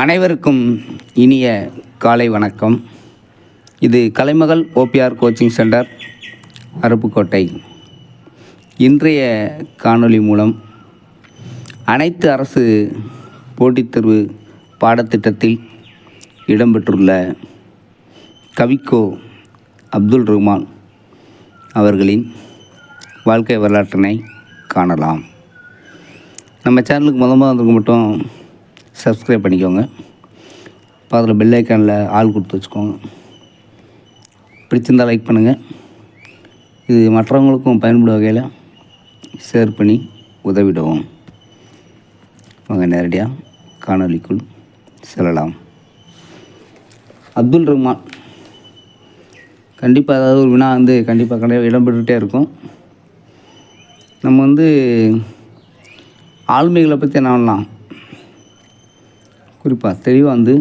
அனைவருக்கும் இனிய காலை வணக்கம். இது Kalaimagal OPR coaching centre Aruppukottai. இன்றைய காணொளி மூலம் அனைத்து அரசு போட்டித் தேர்வு பாடத்திட்டத்தில் இடம்பெற்றுள்ள கவிக்கோ அப்துல் ரஹ்மான் அவர்களின் வாழ்க்கை வரலாற்றினை காணலாம். நம்ம சேனலுக்கு மொதல் முத மட்டும் சப்ஸ்கிரைப் பண்ணிக்கோங்க. இப்போ அதில் பெல் ஐக்கானில் ஆள் கொடுத்து வச்சுக்கோங்க. பிடிச்சிருந்தால் லைக் பண்ணுங்கள் இது மற்றவங்களுக்கும் பயன்படும் வகையில் ஷேர் பண்ணி உதவிடுவோம். வாங்க நேரடியாக காணொளிக்குள் செல்லலாம். அப்துல் ரஹ்மான். கண்டிப்பாக ஏதாவது ஒரு வினா வந்து கண்டிப்பாக கண்டிப்பாக இடம்பெற்றுகிட்டே இருக்கும். நம்ம வந்து ஆளுமைகளை பற்றி என்ன பண்ணலாம்? குறிப்பாக தெளிவாக வந்து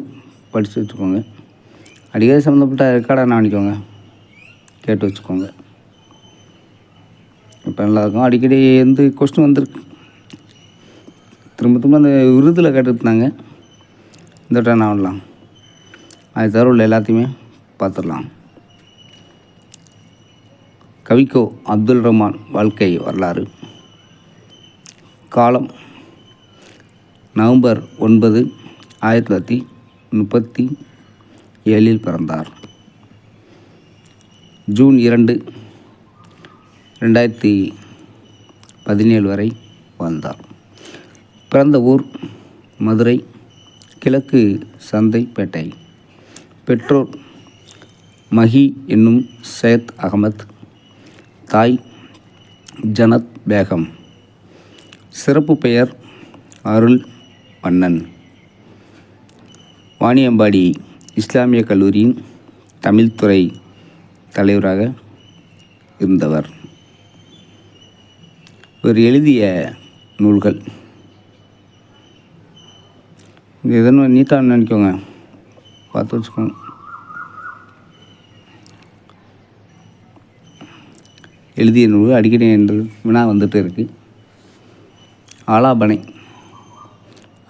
படித்து வச்சுக்கோங்க. அடிக்கடி சம்மந்தப்பட்ட ரெக்கார்டை என்ன பண்ணிக்கோங்க கேட்டு வச்சுக்கோங்க. இப்போ நல்லாயிருக்கும் அடிக்கடி எந்த கொஸ்டின் வந்திருக்கு. திரும்ப திரும்ப அந்த விருதில் கேட்டுருந்தாங்க. இந்த டைம் ஆகலாம் பண்ணலாம் அது தவிர உள்ள எல்லாத்தையுமே பார்த்துடலாம் கவிக்கோ அப்துல் ரஹ்மான் வாழ்க்கை வரலாறு. காலம் நவம்பர் ஒன்பது ஆயிரத்தி தொள்ளாயிரத்தி முப்பத்தி ஏழில் பிறந்தார். ஜூன் இரண்டு ரெண்டாயிரத்தி பதினேழு வரை வாழ்ந்தார். பிறந்த ஊர் மதுரை கிழக்கு சந்தைப்பேட்டை. பெற்றோர் மஹி என்னும் சையத் அகமத் தாய் ஜனத் பேகம். சிறப்பு பெயர் அருள் மன்னன். வாணியம்பாடி இஸ்லாமிய கல்லூரியின் தமிழ்துறை தலைவராக இருந்தவர். இவர் எழுதிய நூல்கள். இது எதனும் நீட்டாக நினைக்கோங்க. பார்த்து வச்சுக்கோங்க. எழுதிய நூல்கள் அடிக்கடி என்று வினா வந்துட்டு இருக்குது ஆலாபனை.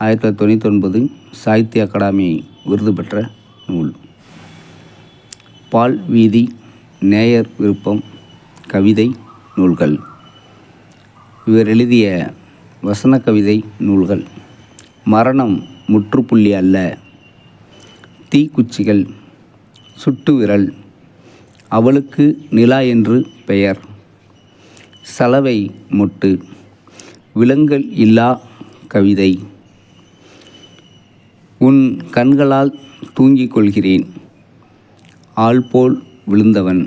ஆயிரத்தி தொள்ளாயிரத்தி தொண்ணூற்றி ஒன்பது சாகித்ய அகாடமி விருது பெற்ற நூல். பால் வீதி நேயர் விருப்பம் கவிதை நூல்கள். இவர் எழுதிய வசன கவிதை நூல்கள். மரணம் முற்றுப்புள்ளி அல்ல. தீக்குச்சிகள் சுட்டு விரல் அவளுக்கு நிலா என்று பெயர். சலவை மொட்டு விலங்கல் இல்லா கவிதை. உன் கண்களால் தூங்கிக் கொள்கிறேன் ஆள் போல் விழுந்தவன்.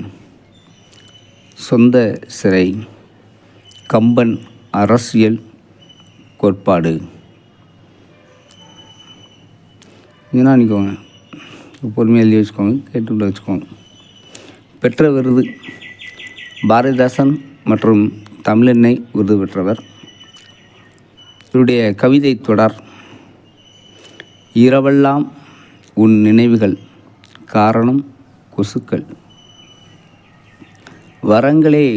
சொந்த சிறை. கம்பன் அரசியல் கோட்பாடு. இதெல்லாம் நினைக்கோங்க பொறுமையாக எழுதி வச்சுக்கோங்க. கேட்டு வச்சுக்கோங்க. பெற்ற விருது. பாரதிதாசன் மற்றும் தமிழெண்ணெய் விருது பெற்றவர். இவருடைய கவிதை தொடர் இரவெல்லாம் உன் நினைவுகள் காரணம் கொசுக்கள். வரங்களே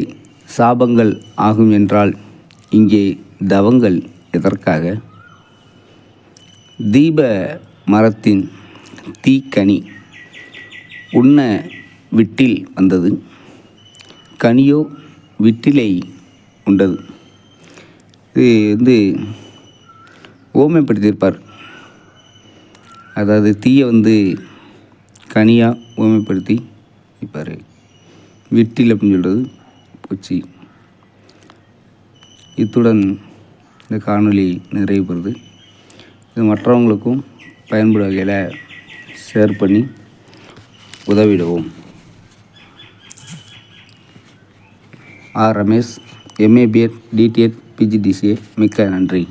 சாபங்கள் ஆகும் என்றால் இங்கே தவங்கள் எதற்காக? தீப மரத்தின் தீக்கனி உண்ண விட்டில் வந்தது. கனியோ விட்டிலை உண்டது. இது வந்து ஓமைப்படுத்தியிருப்பார். அதாவது தீயை வந்து கனியாக உவமைப்படுத்தி வைப்பார் விட்டில் அப்படின்னு சொல்கிறது பூச்சி இத்துடன் இந்த காணொளி நிறைவு பெறுது. இது மற்றவங்களுக்கும் பயன்படும் வகையில் ஷேர் பண்ணி உதவிடுவோம். R Ramesh M A B Ed D T Ed P G D C A மிக்க நன்றி.